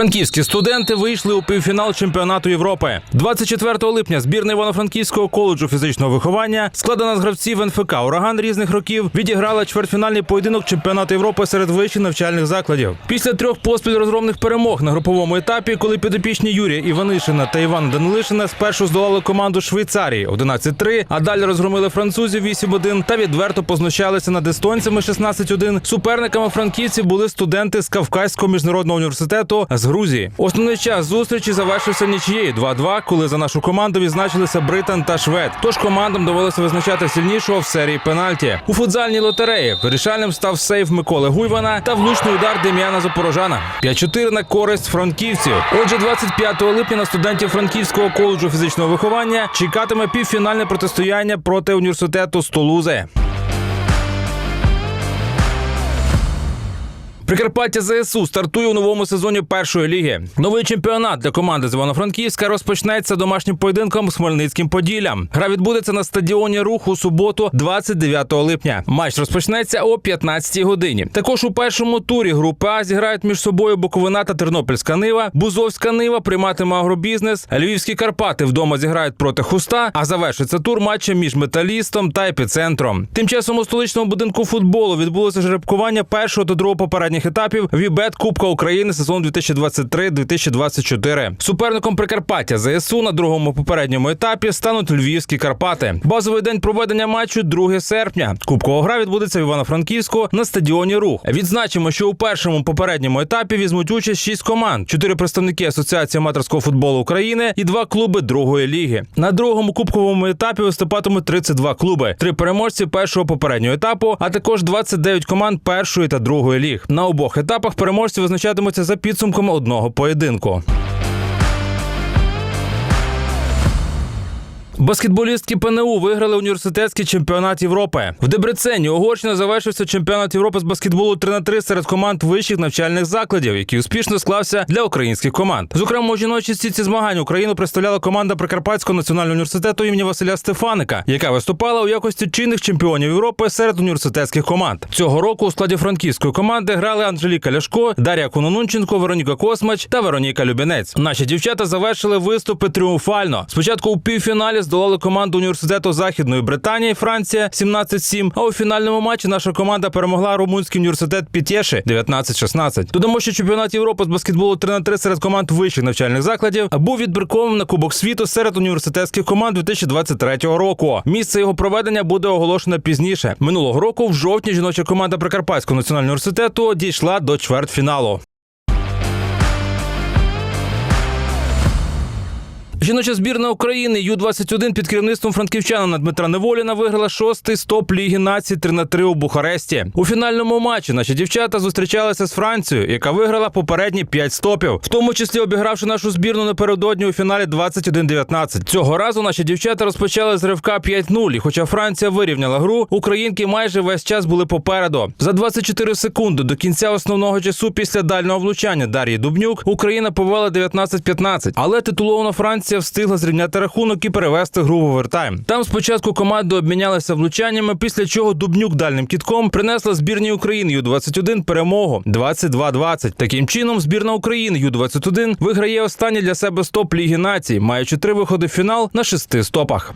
Франківські студенти вийшли у півфінал чемпіонату Європи. 24 липня збірна Івано-Франківського коледжу фізичного виховання, складена з гравців НФК Ураган різних років, відіграла чвертьфінальний поєдинок чемпіонату Європи серед вищих навчальних закладів. Після трьох поспіль розгромних перемог на груповому етапі, коли підопічні Юрія Іванишина та Івана Данилишина спершу здолали команду Швейцарії 11-3, а далі розгромили французів 8-1 та відверто познущалися над естонцями 16-1. Суперниками франківців були студенти з Кавказького міжнародного університету з Грузії. Основний час зустрічі завершився нічією 2-2, коли за нашу команду відзначилися Британ та Швед. Тож командам довелося визначати сильнішого в серії пенальті. У футзальній лотереї вирішальним став сейф Миколи Гуйвана та влучний удар Дем'яна Запорожана. 5-4 на користь франківців. Отже, 25 липня на студентів Франківського коледжу фізичного виховання чекатиме півфінальне протистояння проти університету Столузи. Прикарпаття ЗСУ стартує у новому сезоні першої ліги. Новий чемпіонат для команди з Івано-Франківська розпочнеться домашнім поєдинком з Хмельницьким Поділлям. Гра відбудеться на стадіоні Рух у суботу, 29 липня. Матч розпочнеться о 15 годині. Також у першому турі групи А зіграють між собою Буковина та Тернопільська Нива. Бузовська Нива прийматиме агробізнес. Львівські Карпати вдома зіграють проти Хуста. А завершиться тур матчем між металістом та епіцентром. Тим часом у столичному будинку футболу відбулося жеребкування першого та другого попередніх етапів Вібет Кубка України сезон 2023-2024. Суперником Прикарпаття ЗСУ на другому попередньому етапі стануть Львівські Карпати. Базовий день проведення матчу 2 серпня. Кубкова гра відбудеться в Івано-Франківську на стадіоні Рух. Відзначимо, що у першому попередньому етапі візьмуть участь шість команд: чотири представники Асоціації аматорського футболу України і два клуби другої ліги. На другому кубковому етапі виступатимуть 32 клуби, три переможці першого попереднього етапу, а також 29 команд першої та другої ліг. На обох етапах переможці визначатимуться за підсумками одного поєдинку. Баскетболістки ПНУ виграли університетський чемпіонат Європи. В Дебрецені Угорщина завершився чемпіонат Європи з баскетболу 3 на 3 серед команд вищих навчальних закладів, який успішно склався для українських команд. Зокрема, у жіночій стійці змагань Україну представляла команда Прикарпатського національного університету імені Василя Стефаника, яка виступала у якості чинних чемпіонів Європи серед університетських команд. Цього року у складі франківської команди грали Анжеліка Ляшко, Дар'я Кононунченко, Вероніка Космач та Вероніка Любінець. Наші дівчата завершили виступи тріумфально. Спочатку у півфіналі здолали команду університету Західної Британії Франція 17-7, А у фінальному матчі наша команда перемогла румунський університет Пітєши 19-16. Додамо, що чемпіонат Європи з баскетболу 3 на 3 серед команд вищих навчальних закладів був відбірковим на Кубок світу серед університетських команд 2023 року. Місце його проведення буде оголошено пізніше. Минулого року, в жовтні, жіноча команда Прикарпатського національного університету дійшла до чвертьфіналу. Жіноча збірна України Ю-21 під керівництвом франківчанина Дмитра Неволіна виграла шостий стоп Ліги націй 3 на 3 у Бухаресті. У фінальному матчі наші дівчата зустрічалися з Францією, яка виграла попередні 5 стопів, в тому числі обігравши нашу збірну напередодні у фіналі 21-19. Цього разу наші дівчата розпочали з ривка 5-0, і хоча Франція вирівняла гру, українки майже весь час були попереду. За 24 секунди до кінця основного часу після дальнього влучання Дар'ї Дубнюк Україна повела 19-15, але титулована Франція встигла зрівняти рахунок і перевести гру в овертайм. Там спочатку команди обмінялися влучаннями, після чого Дубнюк дальним кітком принесла збірній України Ю-21 перемогу 22-20. Таким чином, збірна України Ю-21 виграє останній для себе стоп Ліги націй, маючи три виходи в фінал на шести стопах.